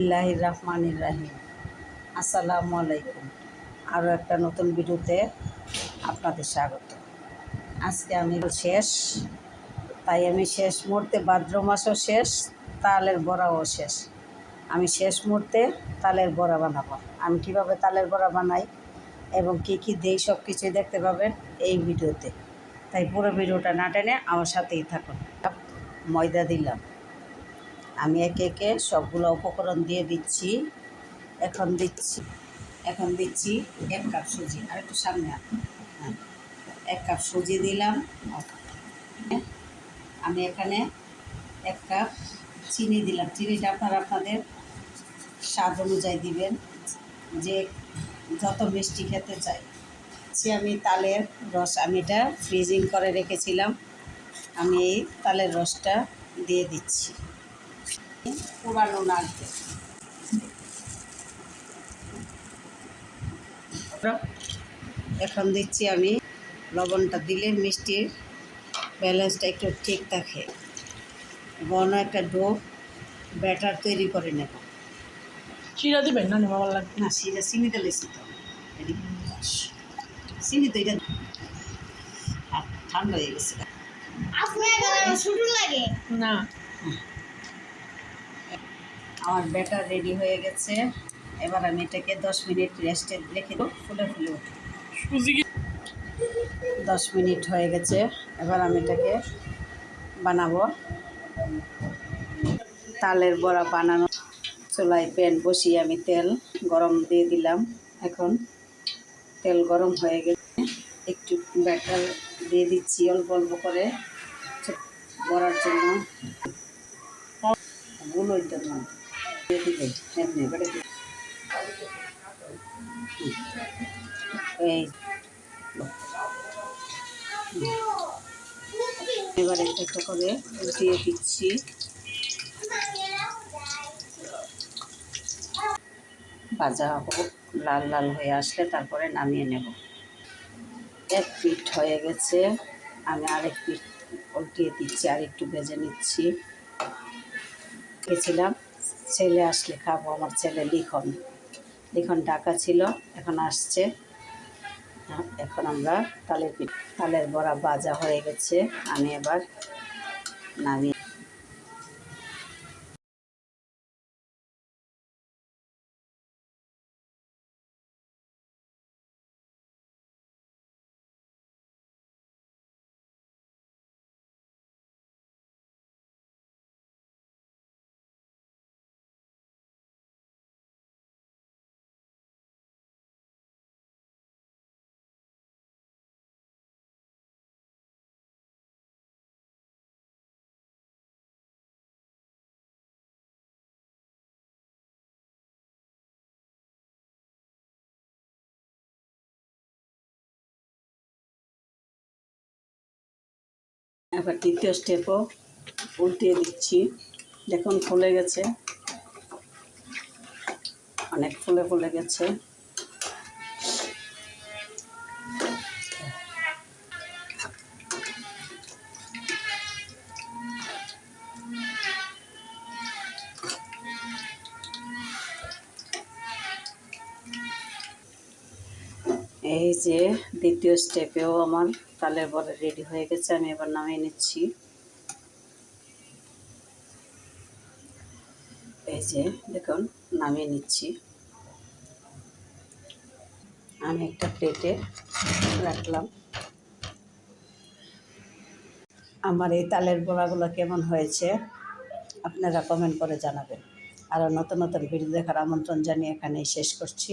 বিল্লাহ রহমান রাহিম। আসসালামু আলাইকুম। আরও একটা নতুন ভিডিওতে আপনাদের স্বাগত। আজকে আমি শেষ, তাই আমি শেষ মুহূর্তে, ভাদ্র মাসও শেষ, তালের বড়াও শেষ। আমি শেষ মুহূর্তে তালের বড়া বানাবো। আমি কীভাবে তালের বড়া বানাই এবং কি কি দেই সব কিছুই দেখতে পাবেন এই ভিডিওতে। তাই পুরো ভিডিওটা না টেনে আমার সাথেই থাকুন। ময়দা দিলাম। আমি একে একে সবগুলো উপকরণ দিয়ে দিচ্ছি। এখন দিচ্ছি এখন দিচ্ছি এক কাপ সুজি। আর একটু সামনে হ্যাঁ এক কাপ সুজি দিলাম। আমি এখানে এক কাপ চিনি দিলাম। চিনিটা আপনারা আপনাদের স্বাদ অনুযায়ী দিবেন। যে যত মিষ্টি খেতে চাই সে আমি তালের রস, আমি এটা ফ্রিজিং করে রেখেছিলাম। আমি এই তালের রসটা দিয়ে দিচ্ছি। পুরানো এখন দিচ্ছি আমি লবণটা দিলে মিষ্টির ব্যালেন্সটা একটু ঠিক থাকে। বন একটা ডো ব্যাটার তৈরি করে নেব। চিরা দিবেন না নেওয়া লাগবে। না সেটা চিনিতে লেছি তো। চিনি তো এটা ঠান্ডা হয়ে গেছে। না। আমার ব্যাটার রেডি হয়ে গেছে। এবার আমি এটাকে দশ মিনিট রেস্টে রেখে দেবো ফুলে ফুলে উঠে দশ মিনিট হয়ে গেছে এবার আমি এটাকে বানাবো। তালের বড়া বানানো চুলায় প্যান বসিয়ে আমি তেল গরম দিয়ে দিলাম। এখন তেল গরম হয়ে গেছে একটু ব্যাটার দিয়ে দিচ্ছি অল্প অল্প করে বড়ার জন্য। গুলোই তো এবার একটা করে উল্টিয়ে দিচ্ছি ভাজা হোক, লাল লাল হয়ে আসলে তারপরে নামিয়ে নেব। এক পিঠ হয়ে গেছে, আমি আরেক পিঠ উল্টিয়ে দিচ্ছি আর একটু ভেজে নিচ্ছি। গেছিলাম ছেলে আসলে খাব আমার ছেলে লিখন। লিখন ডাকা ছিল, এখন আসছে। এখন আমরা তালের তালের বড়া বাজা হয়ে গেছে। আমি এবার নামিয়ে এবার দ্বিতীয় স্টেপও উল্টিয়ে দিচ্ছি। দেখুন ফুলে গেছে। অনেক ফুলে ফুলে গেছে। এই যে দ্বিতীয় স্টেপেও আমার তালের বড়া রেডি হয়ে গেছে, আমি এবার নামিয়ে নিচ্ছি। এই যে দেখুন, নামিয়ে নিচ্ছি। আমি একটা প্লেটে রাখলাম। আমার এই তালের বড়াগুলো কেমন হয়েছে, আপনারা কমেন্ট করে জানাবেন। আরও নতুন নতুন ভিডিও দেখার আমন্ত্রণ জানিয়ে এখানেই শেষ করছি।